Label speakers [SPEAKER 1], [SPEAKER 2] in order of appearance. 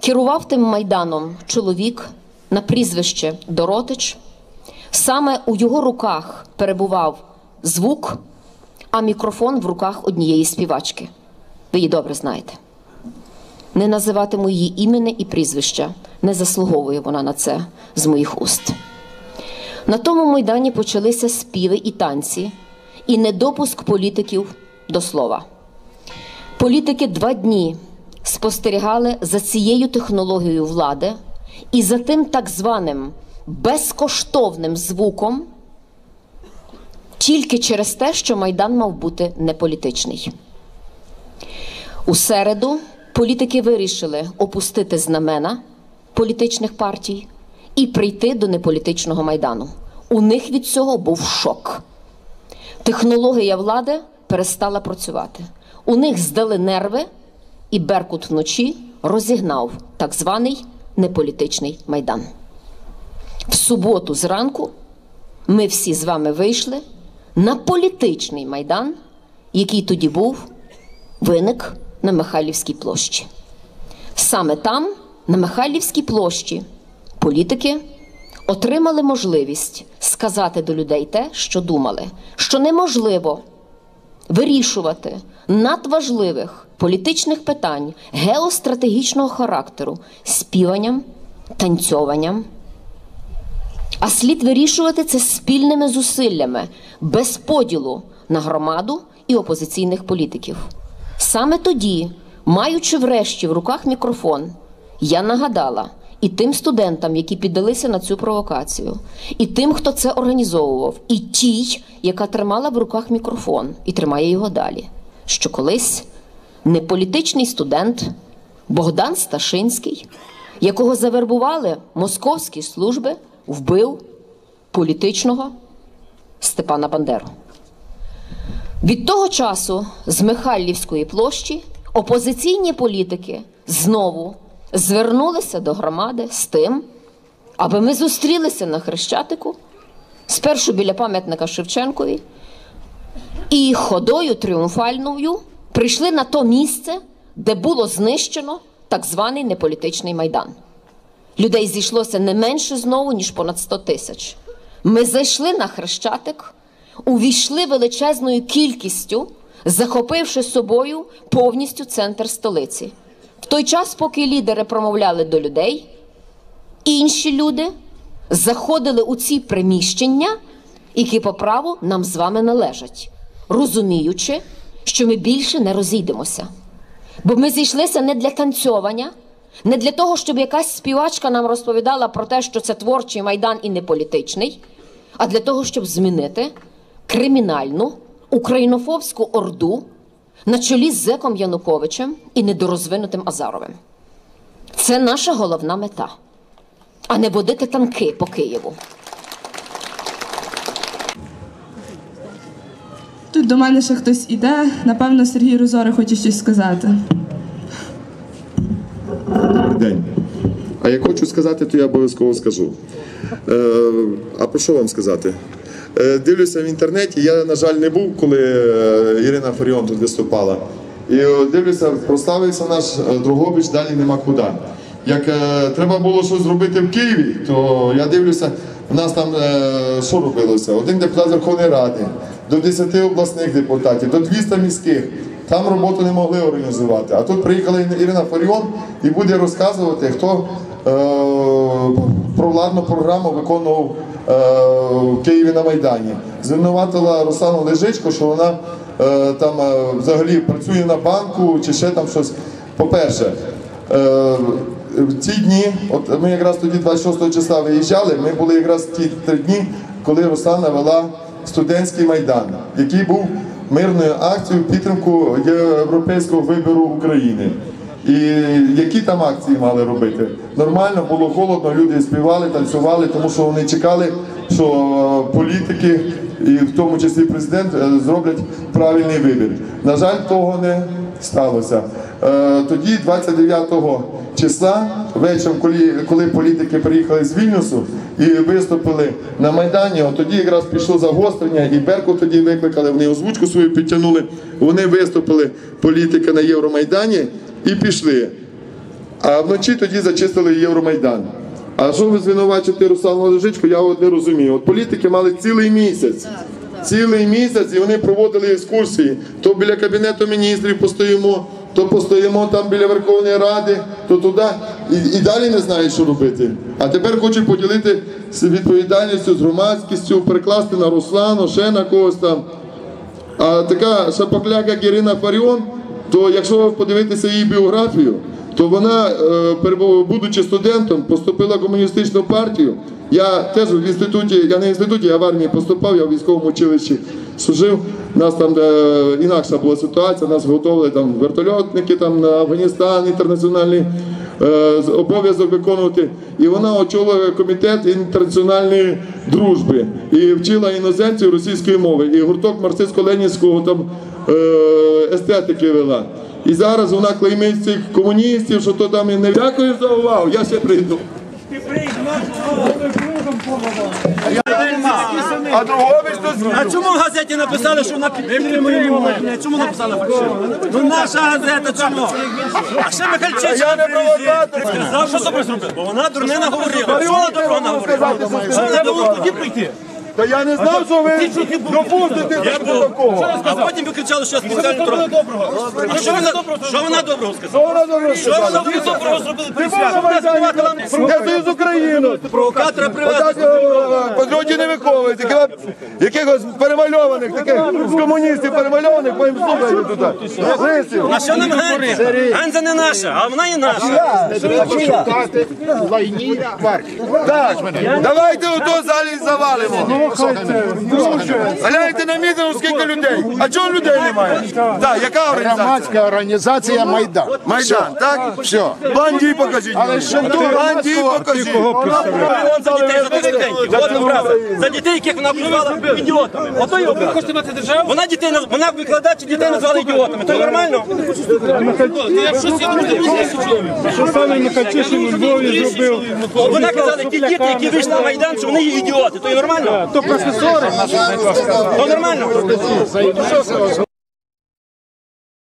[SPEAKER 1] Керував тим майданом чоловік на прізвище Доротич. Саме у його руках перебував звук, а мікрофон в руках однієї співачки. Ви її добре знаєте. Не називатиму її імені і прізвища. Не заслуговує вона на це з моїх уст. На тому майдані почалися співи і танці, і недопуск політиків до слова. Політики два дні спостерігали за цією технологією влади і за тим так званим безкоштовним звуком, тільки через те, що Майдан мав бути неполітичний. У середу політики вирішили опустити знамена політичних партій і прийти до неполітичного майдану. У них від цього був шок. Технологія влади перестала працювати. У них здали нерви, і Беркут вночі розігнав так званий неполітичний майдан. В суботу зранку ми всі з вами вийшли на політичний майдан, який тоді був виник на Михайлівській площі. Саме там, на Михайлівській площі, політики отримали можливість сказати до людей те, що думали, що неможливо вирішувати надважливих політичних питань геостратегічного характеру співанням, танцьованням. А слід вирішувати це спільними зусиллями без поділу на громаду і опозиційних політиків. Саме тоді, маючи врешті в руках мікрофон, я нагадала і тим студентам, які піддалися на цю провокацію, і тим, хто це організовував, і тій, яка тримала в руках мікрофон і тримає його далі, що колись неполітичний студент Богдан Сташинський, якого завербували московські служби, вбив політичного Степана Бандеру. Від того часу з Михайлівської площі опозиційні політики знову звернулися до громади з тим, аби ми зустрілися на Хрещатику, спершу біля пам'ятника Шевченкові, і ходою тріумфальною прийшли на то місце, де було знищено так званий неполітичний майдан. Людей зійшлося не менше знову, ніж понад 100 тисяч. Ми зайшли на Хрещатик, увійшли величезною кількістю, захопивши собою повністю центр столиці. В той час, поки лідери промовляли до людей, інші люди заходили у ці приміщення, які по праву нам з вами належать, розуміючи, що ми більше не розійдемося. Бо ми зійшлися не для танцьовання, не для того, щоб якась співачка нам розповідала про те, що це творчий майдан і не політичний, а для того, щоб змінити кримінальну українофобську орду на чолі з Зеком Януковичем і недорозвинутим Азаровим. Це наша головна мета, а не водити танки по Києву.
[SPEAKER 2] Тут до мене ще хтось іде. Напевно, Сергій Розора хоче щось сказати.
[SPEAKER 3] Добрий день. А як хочу сказати, то я обов'язково скажу. Е, а про що вам сказати? Е, дивлюся в інтернеті. Я, на жаль, не був, коли е, Ірина Фаріон тут виступала. І е, дивлюся, проставився наш Другобич, далі нема куди. Як е, треба було щось зробити в Києві, то я дивлюся, в нас там е, що робилося? Один депутат Верховної Ради, до 10 обласних депутатів, до 200 міських. Там роботу не могли організувати. А тут приїхала Ірина Фаріон і буде розказувати, хто е, провладну програму виконував в Києві на Майдані. Звинуватила Руслану Лежичко, що вона е, там е, взагалі працює на банку чи ще там щось. По-перше, е, в ці дні, от ми якраз тоді 26 числа виїжджали, ми були якраз ті три дні, коли Руслана вела студентський майдан, який був мирною акцією підтримку європейського вибору України. І які там акції мали робити? Нормально було холодно, люди співали, танцювали, тому що вони чекали, що е, політики, і в тому числі президент, е, зроблять правильний вибір. На жаль, того не сталося. Е, Тоді, 29 числа, вечором, коли, коли політики приїхали з Вільнюсу і виступили на Майдані, от тоді якраз пішло загострення, і Берку тоді викликали, вони озвучку свою підтягнули, вони виступили політики на Євромайдані і пішли. А вночі тоді зачистили Євромайдан. А що ви звинувачуєте Руслану Лежичку, я от не розумію. От політики мали цілий місяць. Цілий місяць і вони проводили екскурсії. То біля Кабінету міністрів постоїмо, то постоїмо там біля Верховної Ради, то туди. І, і далі не знають, що робити. А тепер хочуть поділити відповідальністю з громадськістю, перекласти на Руслану, ще на когось там. А така шапокляк, як Ірина Фаріон, то якщо подивитися її біографію, то вона, е, будучи студентом, поступила в комуністичну партію. Я теж в інституті, я не в інституті, я в армії поступав, я в військовому училищі служив. Нас там е, інакша була ситуація, нас готували там вертольотники там, на Афганістан, інтернаціональний е, обов'язок виконувати. І вона очолила комітет інтернаціональної дружби і вчила іноземців російської мови. І гурток марксистсько-ленінського там естетики вела. І зараз вона клеймить цих комуністів, що то там і не дякую за увагу. Я ще прийду. А Другович тут
[SPEAKER 4] А чому в газеті написали, що вона підтримує Молодня? Чому написали фальшиво? Ну наша газета чому? А ще Михальчич
[SPEAKER 3] Я не провокатор.
[SPEAKER 4] сказав, що добре зробив, бо вона дурнина говорила. Що вона доброго наговорила? Що треба було тоді прийти?
[SPEAKER 3] Та я не знав, що ви допустите до такого.
[SPEAKER 4] А потім ви кричали, що я спеціально трохи. А що вона, що вона доброго сказала?
[SPEAKER 3] Вона добре
[SPEAKER 4] Що вона доброго зробила? при
[SPEAKER 3] Ти можна Майдані Я з Україну.
[SPEAKER 4] Провокатора привезли.
[SPEAKER 3] е, не виховують, якихось перемальованих, таких з комуністів перемальованих, потім слухають туди. Лисів.
[SPEAKER 4] А що нам Ганза? Ганза не наша, а вона є наша.
[SPEAKER 3] Так, давайте у той залі завалимо. Гляньте на мітингу, скільки людей. А чого людей немає? Так, яка організація?
[SPEAKER 5] Громадська організація Майдан.
[SPEAKER 3] Майдан, так?
[SPEAKER 5] Все.
[SPEAKER 3] Банді покажіть.
[SPEAKER 5] Але ще
[SPEAKER 3] мені.
[SPEAKER 5] тут
[SPEAKER 3] Банді покажіть.
[SPEAKER 4] За дітей, за дітей. За дітей, яких вона обзивала ідіотами. Ото й образа. Хочете мати державу? Вона дітей, вона викладачі дітей назвала ідіотами. То нормально?
[SPEAKER 6] Що саме Михальчишин у Львові зробив?
[SPEAKER 4] Вона казала, ті діти, які вийшли на Майдан, що вони є ідіоти. То й нормально?
[SPEAKER 6] То професори.
[SPEAKER 4] То нормально?